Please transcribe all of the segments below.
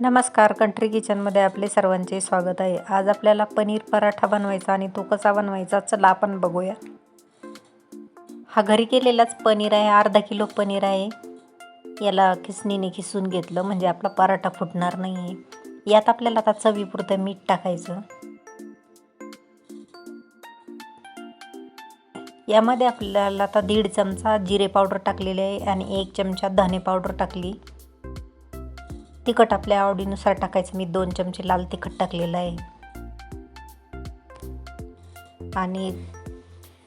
नमस्कार कंट्री किचनमध्ये आपले सर्वांचे स्वागत आहे. आज आपल्याला पनीर पराठा बनवायचा आणि तो कसा बनवायचा चला आपण बघूया. हा घरी केलेलाच पनीर आहे अर्धा किलो पनीर आहे. याला खिसणीने खिसून घेतलं म्हणजे आपला पराठा फुटणार नाही आहे यात आपल्याला आता चवीपुरतं मीठ टाकायचं. यामध्ये आपल्याला आता दीड चमचा जिरे पावडर टाकलेले आहे आणि एक चमचा धने पावडर टाकली. तिखट आपल्या आवडीनुसार टाकायचं. मी दोन चमचे लाल तिखट टाकलेलं आहे. आणि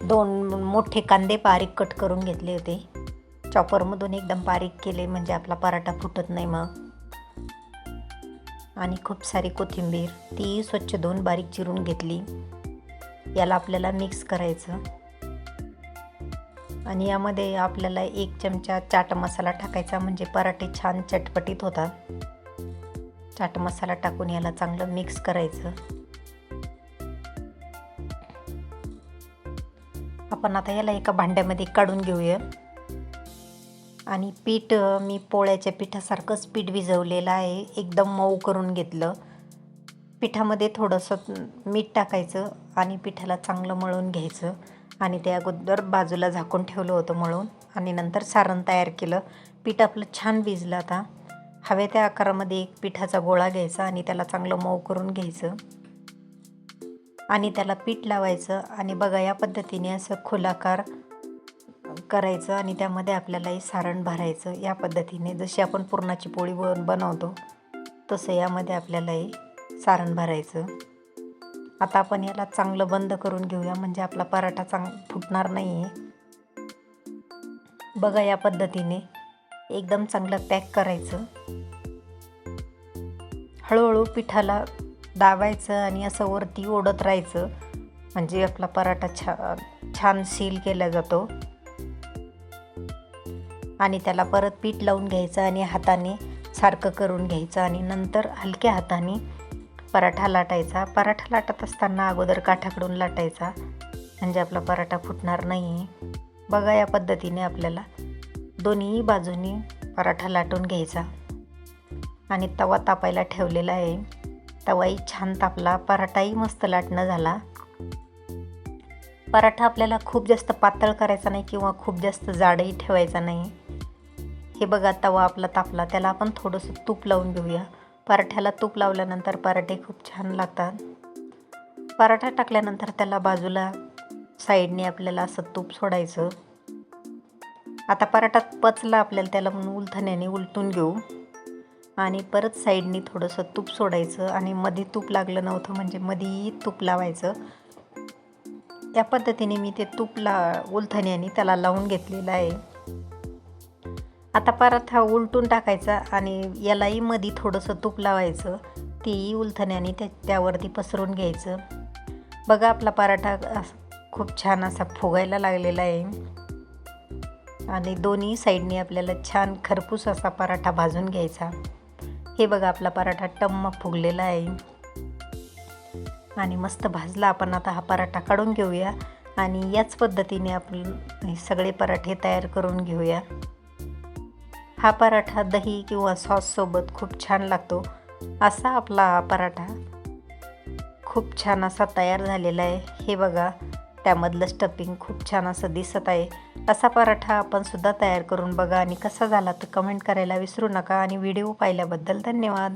दोन मोठे कांदे बारीक कट करून घेतले होते. चॉपरमधून एकदम बारीक केले म्हणजे आपला पराठा फुटत नाही मग. आणि खूप सारी कोथिंबीर ती स्वच्छ धुवून बारीक चिरून घेतली. याला आपल्याला मिक्स करायचं. आणि यामध्ये आपल्याला एक चमचा चाट मसाला टाकायचा म्हणजे पराठे छान चटपटीत होतात. चाट मसाला टाकून याला चांगलं मिक्स करायचं. आपण आता याला एका भांड्यामध्ये काढून घेऊया. आणि पीठ मी पोळ्याच्या पिठासारखंच पीठ भिजवलेलं आहे. एकदम मऊ करून घेतलं. पिठामध्ये थोडंसं मीठ टाकायचं आणि पिठाला चांगलं मळून घ्यायचं. आणि ते अगोदर बाजूला झाकून ठेवलं होतं मळून. आणि नंतर सारण तयार केलं. पीठ आपलं छान भिजलं आता. हवे त्या आकारामध्ये एक पिठाचा गोळा घ्यायचा आणि त्याला चांगलं मऊ करून घ्यायचं. आणि त्याला पीठ लावायचं आणि बघा या पद्धतीने असं खुलाकार करायचं आणि त्यामध्ये आपल्यालाही सारण भरायचं. या पद्धतीने जशी आपण पुरणाची पोळी बन बनवतो तसं यामध्ये आपल्यालाही सारण भरायचं. आता आपण याला चांगलं बंद करून घेऊया म्हणजे आपला पराठा चांग फुटणार नाही आहे बघा या पद्धतीने एकदम चांगलं पॅक करायचं. हळूहळू पिठाला दाबायचं आणि असं वरती ओढत राहायचं. म्हणजे आपला पराठा छा छान सील केला जातो. आणि त्याला परत पीठ लावून घ्यायचं आणि हाताने सारखं करून घ्यायचं आणि नंतर हलक्या हाताने पराठा लाटायचा. पराठा लाटत असताना अगोदर काठाकडून लाटायचा. म्हणजे आपला पराठा फुटणार नाही बघा या पद्धतीने आपल्याला दोन्ही बाजूनी पराठा लाटून घ्यायचा. आणि तवा तापायला ठेवलेला आहे. तवाही छान तापला. पराठाही मस्त लाटणं झाला. पराठा आपल्याला खूप जास्त पातळ करायचा नाही किंवा खूप जास्त जाडही ठेवायचा नाही. हे बघा तवा आपला तापला. त्याला आपण थोडंसं तूप लावून घेऊया. पराठ्याला तूप लावल्यानंतर पराठे खूप छान लागतात. पराठा टाकल्यानंतर त्याला बाजूला साईडने आपल्याला असं तूप सोडायचं. आता पराठा पचला आपल्याला त्याला म्हणून उलथण्याने उलटून घेऊ. आणि परत साईडनी थोडंसं तूप सोडायचं आणि मध्ये तूप लागलं नव्हतं म्हणजे मध्येही तूप लावायचं. त्या पद्धतीने मी ते तूप ला उलथण्याने त्याला लावून घेतलेलं आहे. आता पराठा उलटून टाकायचा आणि यालाही मध्ये थोडंसं तूप लावायचं. तेही उलथण्याने त्या त्यावरती पसरून घ्यायचं. बघा आपला पराठा खूप छान असा फुगायला लागलेला आहे. आणि दोन्ही साईडने आपल्याला छान खरपूस असा पराठा भाजून घ्यायचा. हे बघा आपला पराठा टम्म फुगलेला आहे. आणि मस्त भाजला आपण आता हा पराठा काढून घेऊया. आणि याच पद्धतीने आपण सगळे पराठे तयार करून घेऊया. हा पराठा दही किंवा सॉससोबत खूप छान लागतो. असा आपला हा पराठा खूप छान असा तयार झालेला आहे. हे बघा त्यामधलं स्टफिंग खूप छान असं दिसत आहे. असा पराठा आपण सुद्धा तयार करून बघा आणि कसा झाला तर कमेंट करायला विसरू नका आणि व्हिडिओ पाहिल्याबद्दल धन्यवाद.